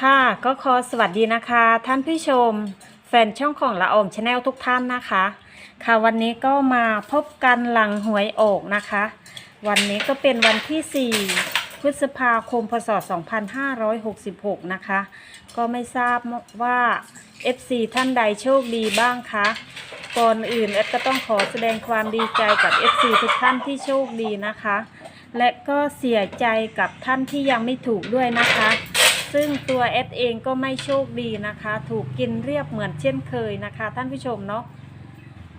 ค่ะก็ขอสวัสดีนะคะ ท่านผู้ชม แฟนช่องของละอองชาแนลทุกท่านนะคะ ค่ะวันนี้ก็มาพบกันหลังหวยออกนะคะ วันนี้ก็เป็นวันที่ 4 พฤษภาคมพศ 2566 นะคะ ก็ไม่ทราบว่า FC ท่านใดโชคดีบ้างคะก่อนอื่นเอ็ดก็ต้องขอแสดงความดีใจกับ FC ทุกท่านที่โชคดีนะคะ และก็เสียใจกับท่านที่ยังไม่ถูกด้วยนะคะ ซึ่งตัวเอสเองก็ไม่โชคดีนะคะ ถูกกินเรียบเหมือนเช่นเคยนะคะ ท่านผู้ชมเนาะ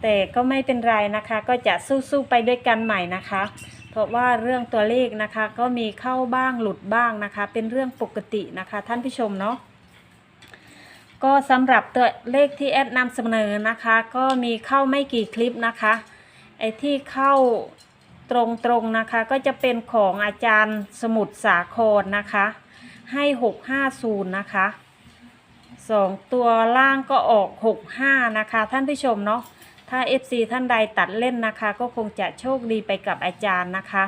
แต่ก็ไม่เป็นไรนะคะ ก็จะสู้ๆไปด้วยกันใหม่นะคะ เพราะว่าเรื่องตัวเลขนะคะ ก็มีเข้าบ้างหลุดบ้างนะคะ เป็นเรื่องปกตินะคะ ท่านผู้ชมเนาะก็สำหรับตัวเลขที่แอดนำเสนอนะคะ ก็มีเข้าไม่กี่คลิปนะคะไอ้ที่เข้าตรงๆนะคะ ก็จะเป็นของอาจารย์สมุทรสาครนะคะ ให้650นะคะสองตัวล่างก็ออก65นะคะ ท่านผู้ชมเนาะถ้า FC ท่านใดตัดเล่นนะคะ ก็คงจะโชคดีไปกับอาจารย์นะคะ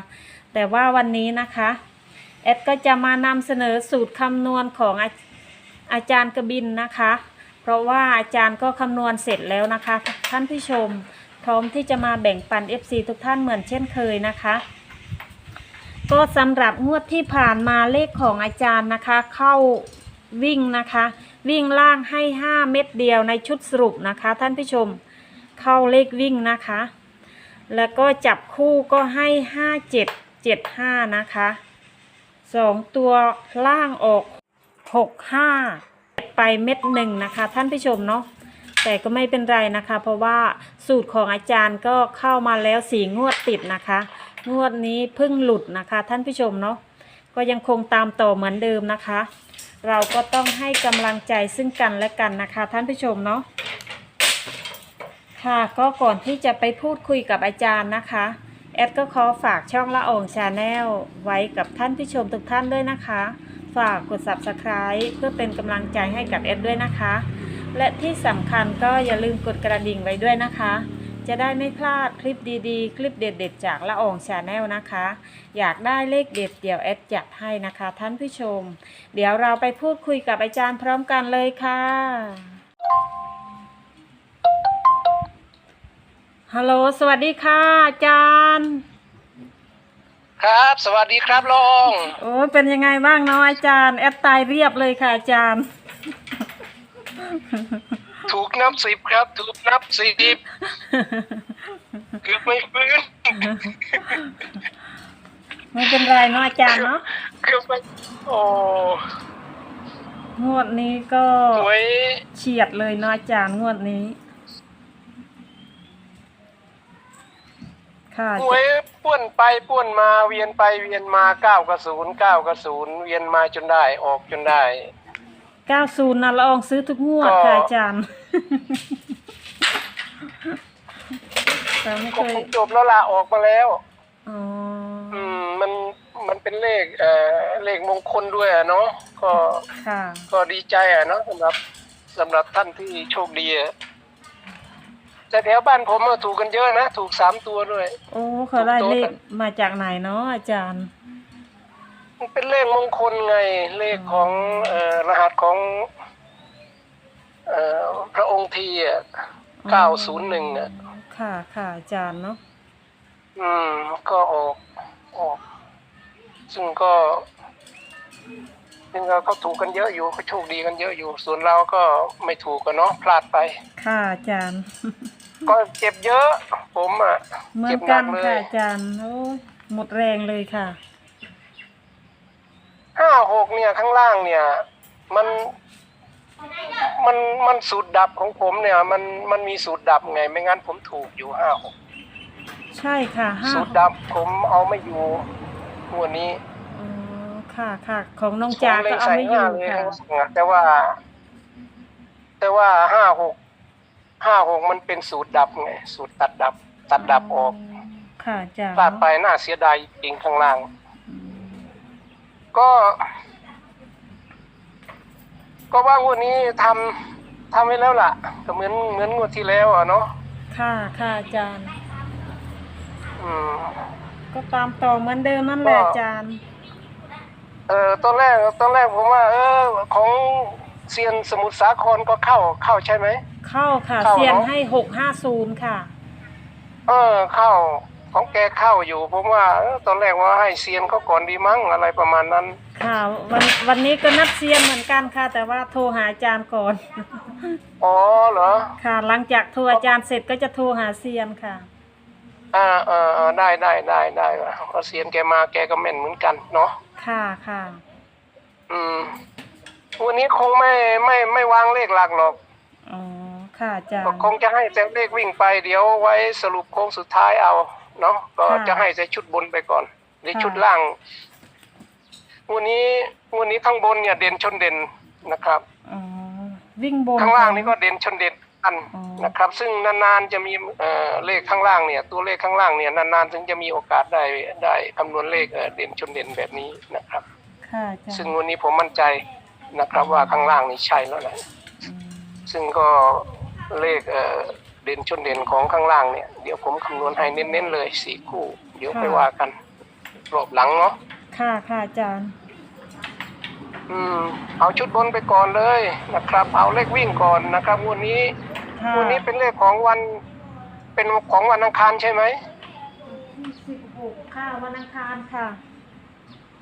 แต่ว่าวันนี้นะคะแอดก็จะมานำเสนอสูตรคำนวณของอาอาจารย์กบินนะคะ เพราะว่าอาจารย์ก็คำนวณเสร็จแล้วนะคะ ท่านผู้ชม พร้อมที่จะมาแบ่งปัน FC ทุกท่านเหมือนเช่นเคยนะคะ ก็สำหรับงวดที่ผ่านมาเลขของอาจารย์นะคะ เข้าวิ่งนะคะ วิ่งล่างให้ 5 เม็ดเดียวในชุดสรุปนะคะ ท่านผู้ชมเข้าเลขวิ่งนะคะ แล้วก็จับคู่ก็ให้ 5 7 7 5 นะคะสองตัวล่างออก 6 5 ไปเม็ดหนึ่งนะคะ ท่านผู้ชมเนาะแต่ก็ไม่เป็นไรนะคะ เพราะว่าสูตรของอาจารย์ก็เข้ามาแล้วสีงวดติดนะคะ งวดนี้เพิ่งหลุดนะคะ ท่านผู้ชมเนาะก็ยังคงตามต่อเหมือนเดิมนะคะ เราก็ต้องให้กำลังใจซึ่งกันและกันนะคะ ท่านผู้ชมเนาะค่ะก็ก่อนที่จะไปพูดคุยกับอาจารย์นะคะแอดก็ขอฝากช่องละอองชาแนลไว้กับท่านผู้ชมทุกท่านด้วยนะคะ ฝากกด subscribe เพื่อเป็นกำลังใจให้กับแอดด้วยนะคะ และที่สำคัญก็อย่าลืมกดกระดิ่งไว้ด้วยนะคะ จะได้ไม่พลาดคลิปดีๆ คลิปเด็ดๆ จากละอองชาแนลนะคะ อยากได้เลขเด็ดเดี๋ยวแอดจัดให้นะคะ ท่านผู้ชม เดี๋ยวเราไปพูดคุยกับอาจารย์พร้อมกันเลยค่ะฮัลโหลสวัสดีค่ะอาจารย์ ครับ สวัสดีครับลงโอ้เป็นยังไงบ้างเนาะอาจารย์ แอดตายเรียบเลยค่ะอาจารย์ ถูกนับสิบครับ ถูกนับสิบเกือบไม่ฟื้นไม่เป็นไรเนาะอาจารย์เนาะเกือบไม่โอ้งวดนี้ก็หวยเฉียดเลยเนาะอาจารย์งวดนี้ ค่ะหวยป้วนไปป้วนมาเวียนไปเวียนมาเก้ากระศูนย์เก้ากระศูนย์เวียนมาจนได้ออกจนได้ 90นะละอองซื้อทุกงวดก็ค่ะอาจารย์แต่ไม่ก็เคคยงจบแล้วล่ะออกมาแล้ว อ๋ออืม มันมันเป็นเลขเอ่อเลขมงคลด้วยอะเนาะก็ค่ะ ก็ดีใจอะเนาะสำหรับสำหรับท่านที่โชคดีอะแต่แถวบ้านผมอะถูกกันเยอะนะ ถูกสามตัวด้วย โอ้เขาได้ทุกโต๊ะเลขมาจากไหนเนาะอาจารย์ มันเป็นเลขมงคลไง เลขของเอ่อรหัสของเอ่อพระองค์ทีอะเก้าศูนย์หนึ่งอะ ค่ะค่ะอาจารย์เนาะอืม ก็ออกออก ซึ่งก็ซึ่งเราก็ถูกกันเยอะอยู่ก็โชคดีกันเยอะอยู่ ส่วนเราก็ไม่ถูกกันเนาะพลาดไป ค่ะอาจารย์ ก็เจ็บเยอะ ผมอะเหมือเจ็นบหกันันกเลค่ะยอาจารย์โอ้ยหมดแรงเลยค่ะ ห้าหกเนี่ยข้างล่างเนี่ย มันมันมันสูตรดับของผมเนี่ย มันมันมีสูตรดับไง ไม่งั้นผมถูกอยู่ห้าหกใช่ค่ะห้าสูตรดับผมเอาไม่อยู่หัวดนี้อ๋อค่ะค่ะของน้องผมจาเลก็ยเอาใส่ไม่อห้ายู่เลยค่ะนะแต่ว่า แต่ว่าห้าหกห้าหกมันเป็นสูตรดับไง สูตรตัดดับ ตัดดับออกค่ะอาจารย์พลาดไปน่าเสียดายจริงข้างล่าง ก็ ก็ว่างวดนี้ทำทำไว้แล้วล่ะ ก็เหมือนเหมือนงวดที่แล้วอะเนาะค่ะค่ะอาจารย์ อืม ก็ตามต่อเหมือนเดิมนั่นแหละก็อาจารย์ เออตอนแรกตอนแรกผมว่า เออ ของเซียนสมุทรสาครก็เข้าเข้าใช่ไหม เข้าค่ะ เข้าเซียนเนอะให้หกห้าศูนย์ค่ะ เออ เข้า ของแกเข้าอยู่ ผมว่าเออตอนแรกว่าให้เซียนเขาก่อนดีมั้งอะไรประมาณนั้น ค่ะ วันวันนี้ก็นัดเซียนเหมือนกันค่ะ แต่ว่าโทรหาอาจารย์ก่อน อ๋อเหรอ ค่ะ หลังจากโทรอาจารย์เสร็จก็จะโทรหาเซียนค่ะ อ่าเออเออได้ได้ได้ได้เพราะเซียนแกมาแกก็แม่นเหมือนกันเนาะ ค่ะค่ะ อืม วันนี้คงไม่ไม่ไม่วางเลขหลักหรอก อ๋อ ค่ะอาจารก็ย์ คงจะให้แต่เลขวิ่งไปเดี๋ยวไว้สรุปโค้งสุดท้ายเอา เนาะก็ค่ะ จะให้แต่ชุดบนไปก่อนในค่ะชุดล่างวันนี้วันนี้ข้างบนเนี่ยเด่นชนเด่นนะครับ อ๋อวิ่งบน ข้างล่างนี่ก็เด่นชนเด่นกันอ๋อ นะครับ ซึ่งนานๆจะมีเอ่อเลขข้างล่างเนี่ย ตัวเลขข้างล่างเนี่ยนานๆถึงจะมีโอกาสได้ได้คำนวณเลขเอ่อเด่นชนเด่นแบบนี้นะครับ ค่ะอาจารซึ่งย์วันนี้ผมมั่นใจนะครับว่าข้างล่างนี่ใช่แล้วแหละ อืมซึ่งก็เลขเอ่อ เด่นชนเด่นของข้างล่างเนี่ยเดี๋ยวผมคำนวณให้เน้นๆเลยสี่คู่ เดี๋ยวไปว่ากันรอบหลังเนาะค่ะค่ะอาจารย์ อืม เอาชุดบนไปก่อนเลยนะครับ เอาเลขวิ่งก่อนนะครับวันนี้ค่ะวันนี้เป็นเลขของวันเป็นของวันอังคารใช่ไหมสิบหกค่ะวันอังคารค่ะ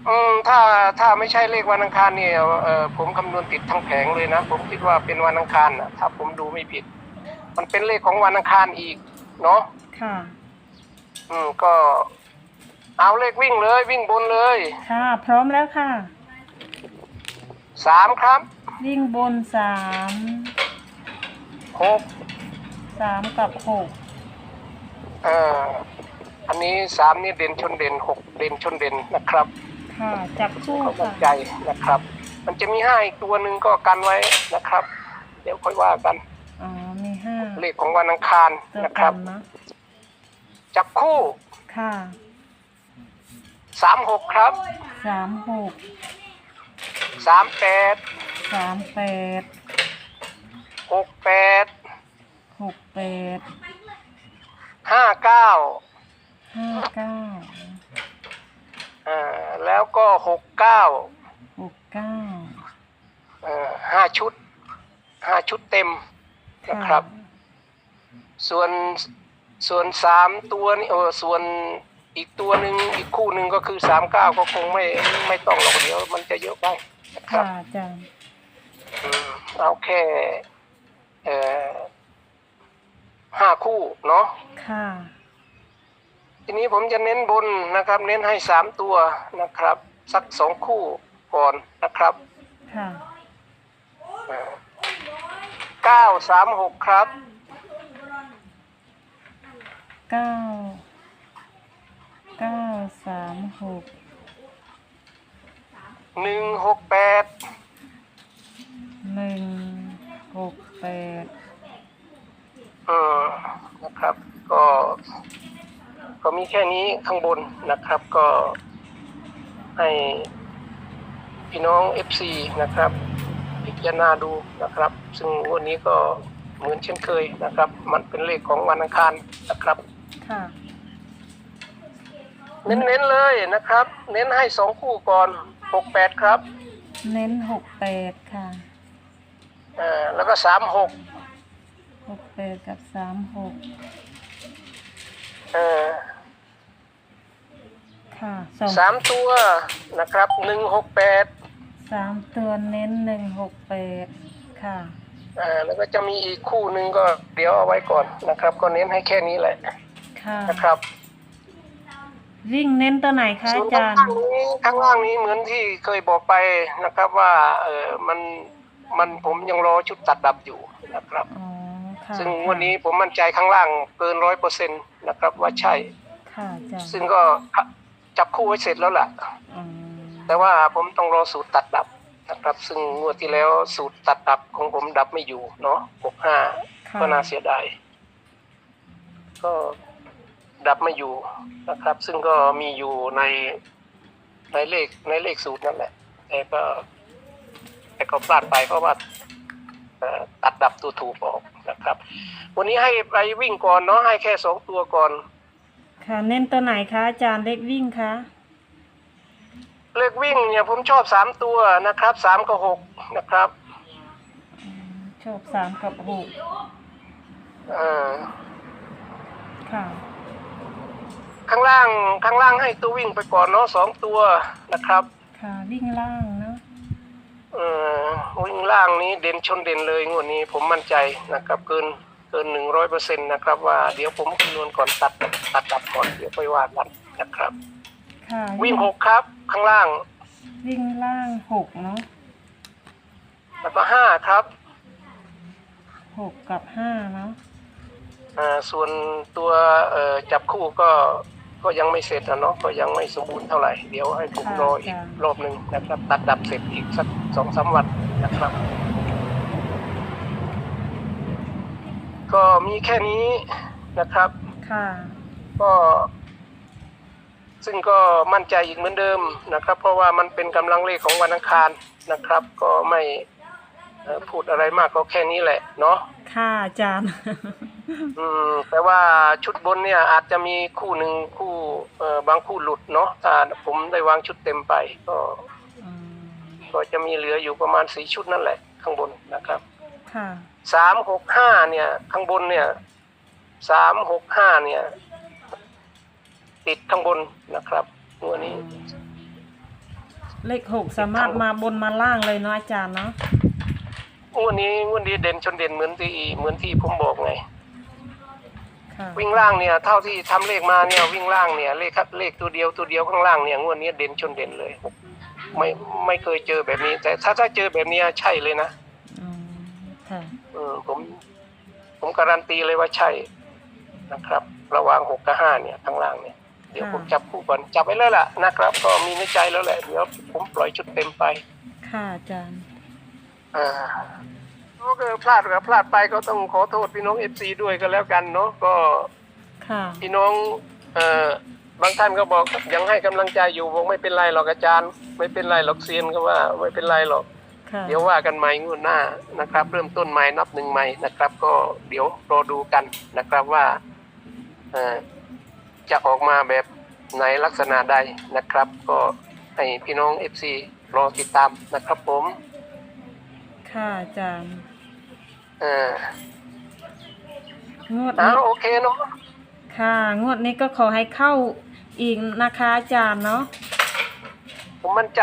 อืมถ้าถ้าไม่ใช่เลขวันอังคารเนี่ยเออผมคำนวณติดทั้งแผงเลยนะ ผมคิดว่าเป็นวันอังคารนะถ้าผมดูไม่ผิด มันเป็นเลขของวันอังคารอีก เนาะค่ะ อืมก็ เอาเลขวิ่งเลย วิ่งบนเลยค่ะ พร้อมแล้วค่ะ สามครับวิ่งบนสามหกสามกับหกเอ่ออันนี้สามนี่เด่นชนเด่นหกเด่นชนเด่นนะครับค่ะ จับคู่เขามั่ค่ะนใจนะครับ มันจะมีห้าอีกตัวหนึ่งก็กันไว้นะครับ เดี๋ยวค่อยว่ากันอ๋อมีห้า เลขของวันอังคารตัวนะคกัรับนนะจับคู่ค่ะสามหกครับสามหกสามแปดสามแปดหกแปดหกแปดห้าเก้าห้าเก้าอ่าแล้วก็หกเก้าหกเก้าเอ่อห้าชุดห้าชุดเต็มนะครับ ส่วนส่วนสามตัวนี่เออส่วนอีกตัวหนึ่งอีกคู่หนึ่งก็คือสามเก้าก็คงไม่ไม่ต้องหรอกเดี๋ยวมันจะเยอะไปนะครัค่ะบอาจารย์อืมเอาแค่เอ่อห้าคู่เนาะค่ะ ทีนี้ผมจะเน้นบนนะครับ เน้นให้สามตัวนะครับ สักสองคู่ก่อนนะครับค่ะเก้าสามหกครับ เก้าเก้าสามหกหนึ่งหกแปดหนึ่งหกแปดอืมนะครับ ก็ ก็มีแค่นี้ข้างบนนะครับ ก็ให้พี่น้องเอฟซีนะครับพิจารณาดูนะครับ ซึ่งวันนี้ก็เหมือนเช่นเคยนะครับ มันเป็นเลขของวันอังคารนะครับ ค่ะ เน้นๆเลยนะครับ เน้นให้สองคู่ก่อนหกแปดครับเน้นหกแปดค่ะอ่าแล้วก็สามหกหกแปดกับสามหกเออค่ะสองสามตัวนะครับหนึ่งหกแปดสามตัวเน้นหนึ่งหกแปดค่ะอ่าแล้วก็จะมีอีกคู่หนึ่งก็เดี๋ยวเอาไว้ก่อนนะครับ ก็เน้นให้แค่นี้แหละ ค่ะนะครับวิ่งเน้นตัวไหนคะส่วอานจาข้างรย์ล่างนี้ข้างล่างนี้เหมือนที่เคยบอกไปนะครับว่าเออมันมันผมยังรอชุดตัดดับอยู่นะครับ อ๋อ ค่ะซึ่งวันนี้ผมมั่นใจข้างล่างเกินร้อยเปอร์เซ็นต์นะครับว่าใช่ ค่ะอาจารย์ซึ่งก็จับคู่ไว้เสร็จแล้วล่ะ อืมแต่ว่าผมต้องรอสูตรตัดดับนะครับ ซึ่งงวดที่แล้วสูตรตัดดับของผมดับไม่อยู่เนาะหกห้าค่ะก็น่าเสียดายก็ ดับไม่อยู่นะครับ ซึ่งก็มีอยู่ในในเลขในเลขสูตรนั่นแหละแต่ก็แต่ก็พลาดไปเพราะว่าเอ่อตัดดับตัวถูกออกนะครับ วันนี้ให้ไปวิ่งก่อนเนาะให้แค่สองตัวก่อน ค่ะเน้นตัวไหนคะอาจารย์เล็กวิ่งคะเลขวิ่งเนี่ยผมชอบสามตัวนะครับสามกับหกนะครับอืมชอบสามกับหกเออค่ะ ข้างล่างข้างล่างให้ตัววิ่งไปก่อนเนาะสองตัวนะครับ ค่ะ วิ่งล่างเนาะเออวิ่งล่างนี้เด่นชนเด่นเลยงวดนี้ผมมั่นใจนะครับ เกินเกินหนึ่งร้อยเปอร์เซ็นต์นะครับว่าเดี๋ยวผมคำนวณก่อนตัดตัดกลับก่อนเดี๋ยวไปว่ากันนะครับ ค่ะวิ่งหกครับ ข้างล่าง วิ่งล่างหกเนาะแล้วก็ห้าครับหกกับห้าเนาะอ่าส่วนตัวเอ่อจับคู่ก็ ก็ยังไม่เสร็จนะเนาะก็ยังไม่สมบูรณ์เท่าไหร่ เดี๋ยวให้ผมรออีกรอบหนึ่งนะครับ ตัดดับเสร็จอีกสักสองสามวันนะครับ ก็มีแค่นี้นะครับ ค่ะก็ซึ่งก็มั่นใจอีกเหมือนเดิมนะครับ เพราะว่ามันเป็นกำลังเลขของวันอังคารนะครับ ก็ไม่เอ่อ พูดอะไรมากก็แค่นี้แหละ เนาะค่ะอาจารย์ อืมแต่ว่าชุดบนเนี่ย อาจจะมีคู่หนึ่งคู่เอ่อบางคู่หลุดเนาะถ้าผมได้วางชุดเต็มไป ก็อืมก็จะมีเหลืออยู่ประมาณสี่ชุดนั่นแหละ ข้างบนนะครับค่ะสามหกห้าเนี่ย ข้างบนเนี่ยสามหกห้าเนี่ย ติดข้างบนนะครับตัวนี้ เลขหกสามารถมาบนมาล่างเลยเนาะอาจารย์เนาะ งวดนี้งวดนี้เด่นชนเด่นเหมือนที่เหมือนที่ผมบอกไง ค่ะวิ่งล่างเนี่ย เท่าที่ทำเลขมาเนี่ยวิ่งล่างเนี่ยเลขครับเลขตัวเดียวตัวเดียวข้างล่างเนี่ยงวดนี้เด่นชนเด่นเลย ไม่ไม่เคยเจอแบบนี้ แต่ถ้าถ้าเจอแบบนี้ใช่เลยนะอืมค่ะ เออผม ผมการันตีเลยว่าใช่นะครับ ระหว่างหกกับห้าเนี่ยข้างล่างเนี่ยเดี๋ยวผมจับคู่ก่อนจับไว้แล้วล่ะนะครับ ก็มีในใจแล้วแหละเดี๋ยวผมปล่อยชุดเต็มไป ค่ะอาจารย์ อ่าก็เกิดพลาดกับพลาดไปก็ต้องขอโทษพี่น้องเอฟซีด้วยก็แล้วกันเนาะก็ค่ะ พี่น้องเอ่อบางท่านก็บอกยังให้กำลังใจอยู่บอกไม่เป็นไรหรอกอาจารย์ ไม่เป็นไรหรอกเซียนก็ว่าไม่เป็นไรหรอก ค่ะ เดี๋ยวว่ากันใหม่งวดหน้านะครับ เริ่มต้นใหม่นับหนึ่งใหม่นะครับ ก็เดี๋ยวรอดูกันนะครับว่าเอ่อจะออกมาแบบไหนลักษณะใดนะครับ ก็ให้พี่น้องเอฟซีรอติดตามนะครับผม ค่ะอาจารย์เอ่องวดอ่านี้โอเคเนาะค่ะ งวดนี้ก็ขอให้เข้าอีกนะคะอาจารย์เนาะผมมั่นใจ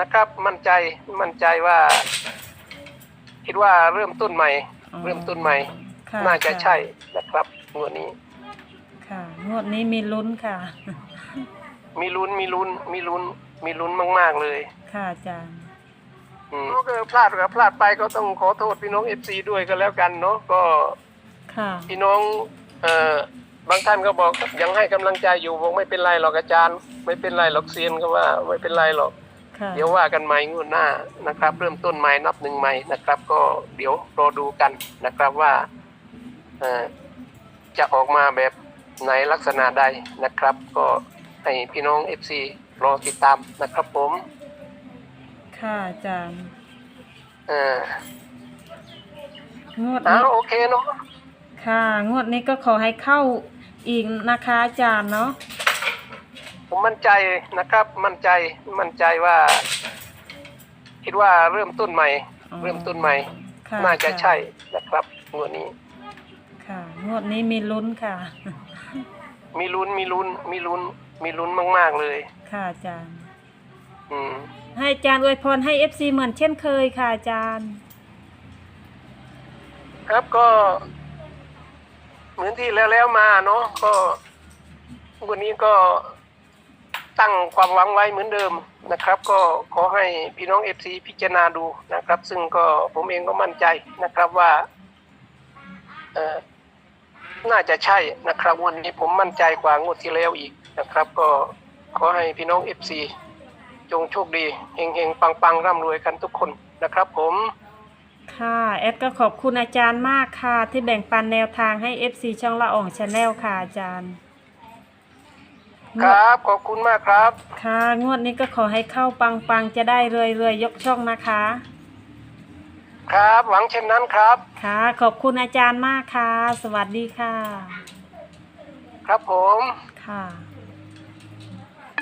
นะครับ มั่นใจมั่นใจว่า คิดว่าเริ่มต้นใหม่ อ๋อเริ่มต้นใหม่ ค่ะน่าจะใช่นะครับงวดนี้ ค่ะ งวดนี้มีลุ้นค่ะ มีลุ้นมีลุ้นมีลุ้นมีลุ้นมาก ๆ เลย ค่ะอาจารย์ อืม ก็เกิดพลาดกับพลาดไปก็ต้องขอโทษพี่น้องเอฟซีด้วยก็แล้วกันเนาะก็ ค่ะ พี่น้องเอ่อบางท่านก็บอกยังให้กำลังใจอยู่บอกไม่เป็นไรหรอกอาจารย์ ไม่เป็นไรหรอกเซียนก็ว่าไม่เป็นไรหรอก ค่ะ เดี๋ยวว่ากันใหม่งวดหน้านะครับ เริ่มต้นใหม่นับหนึ่งใหม่นะครับ ก็เดี๋ยวรอดูกันนะครับว่าเอ่อจะออกมาแบบไหนลักษณะใดนะครับ ก็ให้พี่น้องเอฟซีรอติดตามนะครับผม ค่ะอาจารย์เอองวดอ่านี้โอเคเนาะค่ะ งวดนี้ก็ขอให้เข้าอีกนะคะอาจารย์เนาะผมมั่นใจนะครับ มั่นใจมั่นใจว่า คิดว่าเริ่มต้นใหม่ อ๋อเริ่มต้นใหม่ ค่ะน่าจะใช่นะครับงวดนี้ ค่ะ งวดนี้มีลุ้นค่ะ มีลุ้นมีลุ้นมีลุ้นมีลุ้นมาก ๆเลย ค่ะอาจารย์ อืม ให้อาจารย์อวยพรให้เอฟซีเหมือนเช่นเคยค่ะอาจารย์ ครับก็ เหมือนที่แล้วแล้วมาเนาะก็วันนี้ก็ตั้งความหวังไว้เหมือนเดิมนะครับ ก็ขอให้พี่น้องเอฟซีพิจารณาดูนะครับ ซึ่งก็ผมเองก็มั่นใจนะครับว่าเออน่าจะใช่นะครับวันนี้ผมมั่นใจกว่างวดที่แล้วอีกนะครับ ก็ขอให้พี่น้องเอฟซี จงโชคดีเฮงๆ ปังๆ ร่ำรวยกันทุกคนนะครับผมค่ะแอดก็ขอบคุณอาจารย์มากค่ะ ที่แบ่งปันแนวทางให้ FC ช่องละอ่องชาแนลค่ะอาจารย์ ครับ ขอบคุณมากครับ ค่ะ งวดนี้ก็ขอให้เข้าปังๆ จะได้เรื่อยๆ ยกช่องนะคะ ครับหวังเช่นนั้นครับ ค่ะ ขอบคุณอาจารย์มากค่ะ สวัสดีค่ะ ครับผมค่ะ